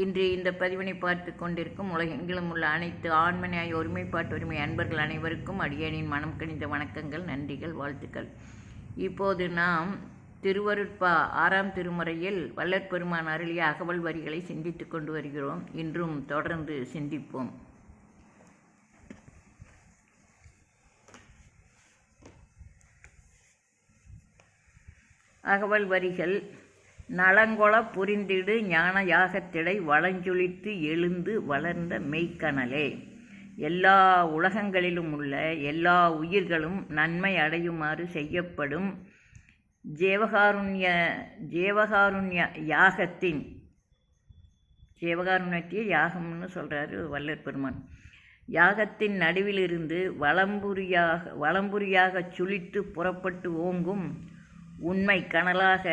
இன்று இந்த பதிவினை பார்த்து கொண்டிருக்கும் உலகெங்கிலும் உள்ள அனைத்து ஆண்மனையாய் ஒருமைப்பாட்டு உரிமை அன்பர்கள் அனைவருக்கும் அடியனின் மனம் கணிந்த வணக்கங்கள் நன்றிகள் வாழ்த்துக்கள். இப்போது நாம் திருவருட்பா ஆறாம் திருமுறையில் வல்லற்பெருமான் அருளிய அகவல் வரிகளை சிந்தித்து கொண்டு வருகிறோம். இன்றும் தொடர்ந்து சிந்திப்போம். அகவல் வரிகள் நலங்கொள புரிந்திடு ஞான யாகத்திடை வளஞ்சொலித்து எழுந்து வளர்ந்த மெய்க்கனலே. எல்லா உலகங்களிலும் உள்ள எல்லா உயிர்களும் நன்மை அடையுமாறு செய்யப்படும் ஜேவகாருண்ய ஜேவகாருண்ய யாகத்தின் ஜேவகாருண்யத்திய யாகம்னு சொல்கிறாரு வல்லற் பெருமான். யாகத்தின் நடுவிலிருந்து வளம்புரியாக வளம்புரியாகச் சுழித்து புறப்பட்டு ஓங்கும் உண்மை கனலாக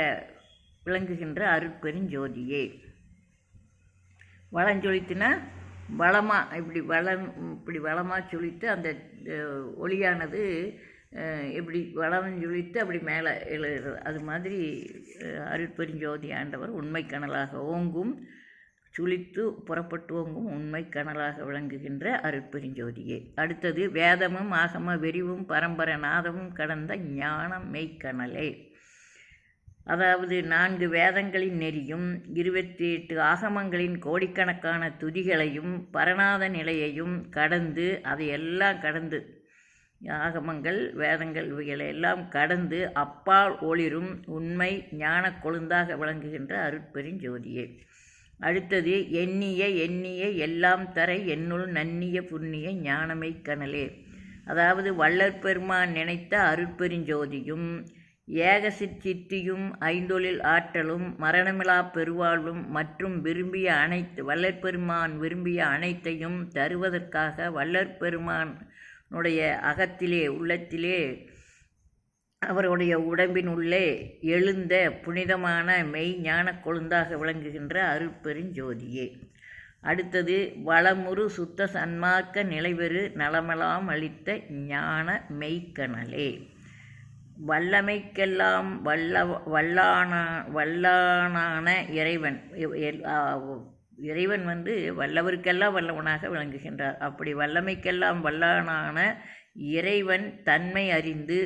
விளங்குகின்ற அருட்பெருஞ்சோதியே வளஞ்சொலித்துனா வளமாக இப்படி வளம் இப்படி வளமாக சொலித்து அந்த ஒளியானது எப்படி வளம் சொலித்து அப்படி மேலே எழுது அது மாதிரி அருட்பெருஞ்சோதி ஆண்டவர் உண்மை கனலாக ஓங்கும் சுழித்து புறப்பட்டு ஓங்கும் உண்மை கனலாக விளங்குகின்ற அருட்பெருஞ்சோதியே அடுத்தது வேதமும் ஆகம வெறிவும் பரம்பர நாதமும் கடந்த ஞான மெய்க்கனலே. அதாவது நான்கு வேதங்களின் நெறியும் இருபத்தி எட்டு ஆகமங்களின் கோடிக்கணக்கான துதிகளையும் பரணாத நிலையையும் கடந்து அதையெல்லாம் கடந்து ஆகமங்கள் வேதங்கள் இவைகளையெல்லாம் கடந்து அப்பால் ஒளிரும் உண்மை ஞான கொழுந்தாக விளங்குகின்ற அருட்பெருஞ்சோதியே அடுத்தது எண்ணிய எண்ணிய எல்லாம் தர என்னுள் நன்னிய புண்ணிய ஞானமை கனலே. அதாவது வள்ளற்பெருமான் நினைத்த அருட்பெருஞ்சோதியும் ஏகசிச்சித்தியும் ஐந்தொழில் ஆற்றலும் மரணமிலா பெருவாழ்வும் மற்றும் விரும்பிய அனைத்து வல்லற்பெருமான் விரும்பிய அனைத்தையும் தருவதற்காக வல்லற்பெருமானுடைய அகத்திலே உள்ளத்திலே அவருடைய உடம்பின் உள்ளே எழுந்த புனிதமான மெய் ஞான கொழுந்தாக விளங்குகின்ற அருட்பெருஞ்சோதியே. அடுத்தது வளமுறு சுத்த சன்மார்க்க நிலைபெறு நலமெலாம் அளித்த ஞான மெய்க்கனலே. வல்லமைக்கெல்லாம் வல்ல வல்லான வல்லானான இறைவன். இறைவன் வந்து வல்லவருக்கெல்லாம் வல்லவனாக விளங்குகின்றார். அப்படி வல்லமைக்கெல்லாம் வல்லானான இறைவன் தன்மை அறிந்து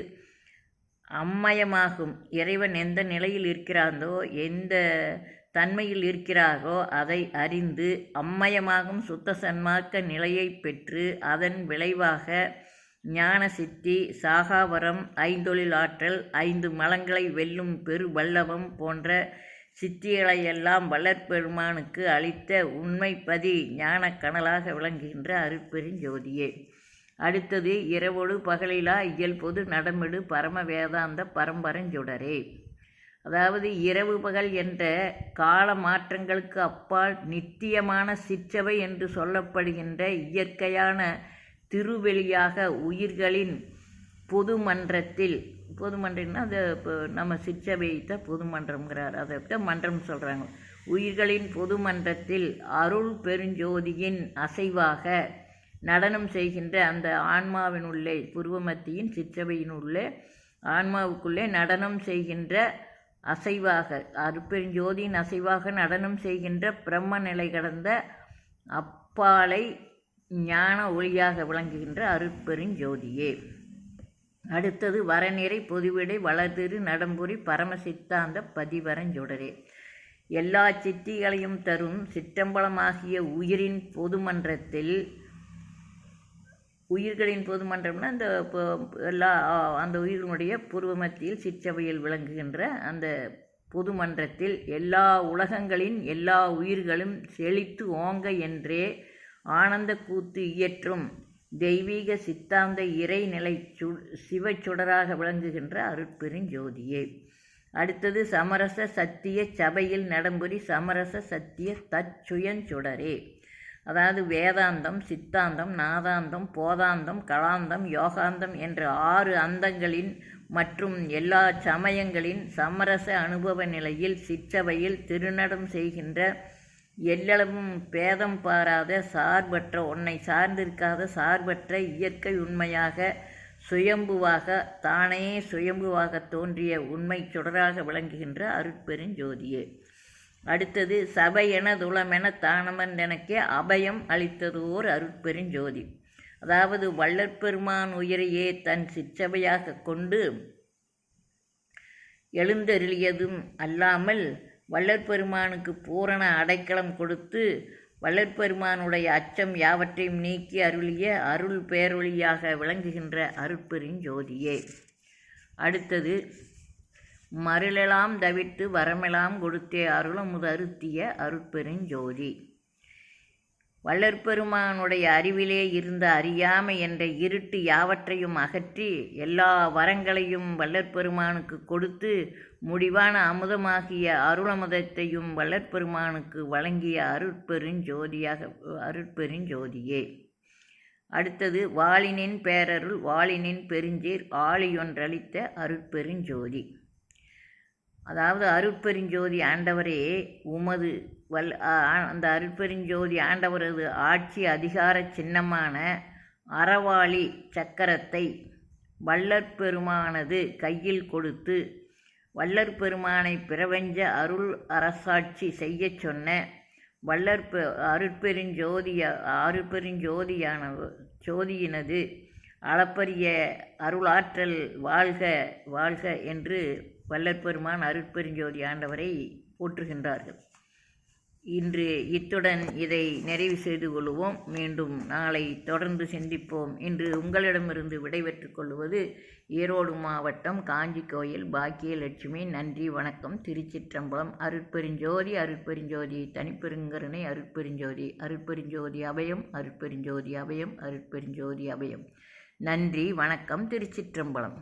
அம்மயமாகும். இறைவன் எந்த நிலையில் இருக்கிறாந்தோ எந்த தன்மையில் இருக்கிறாரோ அதை அறிந்து அம்மயமாகும் சுத்த சன்மார்க்க நிலையை பெற்று அதன் விளைவாக ஞான சித்தி சாகாவரம் ஐந்தொழில் ஆற்றல் ஐந்து மலங்களை வெல்லும் பெரு வல்லவம் போன்ற சித்திகளையெல்லாம் வளர்ப்பெருமானுக்கு அளித்த உண்மைப்பதி ஞான கனலாக விளங்குகின்ற அருட்பெருஞ்சோதியே அடுத்தது இரவொடு பகலிலா இயல்பொது நடமிடு பரம வேதாந்த பரம்பரஞ்சுடரே அதாவது இரவு பகல் என்ற கால மாற்றங்களுக்கு அப்பால் நித்தியமான சிற்றவை என்று சொல்லப்படுகின்ற இயற்கையான திருவெளியாக உயிர்களின் பொது மன்றத்தில் அது இப்போ நம்ம சிற்றவைத்த பொதுமன்றம்ங்கிறார். அதை தான் மன்றம் சொல்கிறாங்க உயிர்களின் பொதுமன்றத்தில் அருள் பெருஞ்சோதியின் அசைவாக நடனம் செய்கின்ற அந்த ஆன்மாவினுள்ளே புருவமத்தியின் சிற்றவையினுள்ளே ஆன்மாவுக்குள்ளே நடனம் செய்கின்ற அசைவாக அருப்பெருஞ்சோதியின் அசைவாக நடனம் செய்கின்ற பிரம்ம நிலை கடந்த அப்பாலை ஞான ஒளியாக விளங்குகின்ற அருட்பெருஞ்சோதியே. அடுத்தது வரநிறை பொதுவிடை வளர்திரு நடம்புரி பரமசித்தாந்த பதிவரஞ்சுடரே. எல்லா சித்திகளையும் தரும் சிற்றம்பலமாகிய உயிரின் பொதுமன்றத்தில் உயிர்களின் பொதுமன்றம்னா அந்த எல்லா அந்த உயிரினுடைய பூர்வ மத்தியில் சிற்றவையில் விளங்குகின்ற அந்த பொதுமன்றத்தில் எல்லா உலகங்களின் எல்லா உயிர்களும் செழித்து ஓங்க என்றே ஆனந்த கூத்து இயற்றும் தெய்வீக சித்தாந்த இறைநிலை சு சிவச்சுடராக விளங்குகின்ற அருட்பெருஞ்சோதியே. அடுத்தது சமரச சத்திய சபையில் நடம்புரி சமரச சத்திய தச்சுயஞ்சுடரே அதாவது வேதாந்தம் சித்தாந்தம் நாதாந்தம் போதாந்தம் கலாந்தம் யோகாந்தம் என்ற ஆறு அந்தங்களின் மற்றும் எல்லா சமயங்களின் சமரச அனுபவ நிலையில் சிற்றவையில் திருநடம் செய்கின்ற எல்லளவும் பேதம் பாராத சார்பற்ற உன்னை சார்ந்திருக்காத சார்பற்ற இயற்கை உண்மையாக சுயம்புவாக தானே சுயம்புவாக தோன்றிய உண்மை சுடராக விளங்குகின்ற அருட்பெருஞ்சோதியே. அடுத்தது சபையென துளமென தானமன்றனக்கே அபயம் அளித்ததோர் அருட்பெருஞ்சோதி. அதாவது வள்ளற்பெருமான் உயிரையே தன் சிற்றவையாக கொண்டு எழுந்தருளியதும் அல்லாமல் வள்ளற்பெருமானுக்கு பூரண அடைக்கலம் கொடுத்து வள்ளற்பெருமானுடைய அச்சம் யாவற்றையும் நீக்கி அருளிய அருள் பேரொழியாக விளங்குகின்ற அருட்பெருஞ்சோதியே அடுத்தது மருளெலாம் தவிர்த்து வரமெல்லாம் கொடுத்தே அருளமுது அருத்திய அருட்பெருஞ்சோதி வள்ளற்பெருமானுடைய அறிவிலே இருந்த அறியாமை என்ற இருட்டு யாவற்றையும் அகற்றி எல்லா வரங்களையும் வள்ளற்பெருமானுக்கு கொடுத்து முடிவான அமுதமாகிய அருளமுதத்தையும் வள்ளற்பெருமானுக்கு வழங்கிய அருட்பெருஞ்சோதியாக அருட்பெருஞ்சோதியே அடுத்தது வாளினின் பேரருள் வாளினின் பெருஞ்சீர் ஆளியொன்றளித்த அருட்பெருஞ்சோதி அதாவது அருட்பெருஞ்சோதி ஆண்டவரே உமது வல் அந்த அருட்பெருஞ்சோதி ஆண்டவரது ஆட்சி அதிகார சின்னமான அறவாளி சக்கரத்தை வள்ளற்பெருமானது கையில் கொடுத்து வல்லற்பெருமானை பிரபஞ்ச அருள் அரசாட்சி செய்ய சொன்ன வல்லற்பெ அருட்பெருஞ்சோதிய அருட்பெருஞ்சோதியான ஜோதியினது அளப்பரிய அருளாற்றல் வாழ்க வாழ்க என்று வல்லற்பெருமான் அருட்பெருஞ்சோதி ஆண்டவரை போற்றுகின்றார்கள். இன்று இத்துடன் இதை நிறைவு செய்து கொள்வோம். மீண்டும் நாளை தொடர்ந்து சிந்திப்போம். இன்று உங்களிடமிருந்து விடைபெற்று கொள்வது ஈரோடு மாவட்டம் காஞ்சி கோயில் பாக்கியலட்சுமி. நன்றி வணக்கம். திருச்சிற்றம்பலம் அருட்பெருஞ்சோதி அருட்பெருஞ்சோதி தனிப்பெருங்கருணை அருட்பெருஞ்சோதி அருட்பெருஞ்சோதி அபயம் அருட்பெருஞ்சோதி அபயம் அருட்பெருஞ்சோதி அபயம். நன்றி வணக்கம். திருச்சிற்றம்பலம்.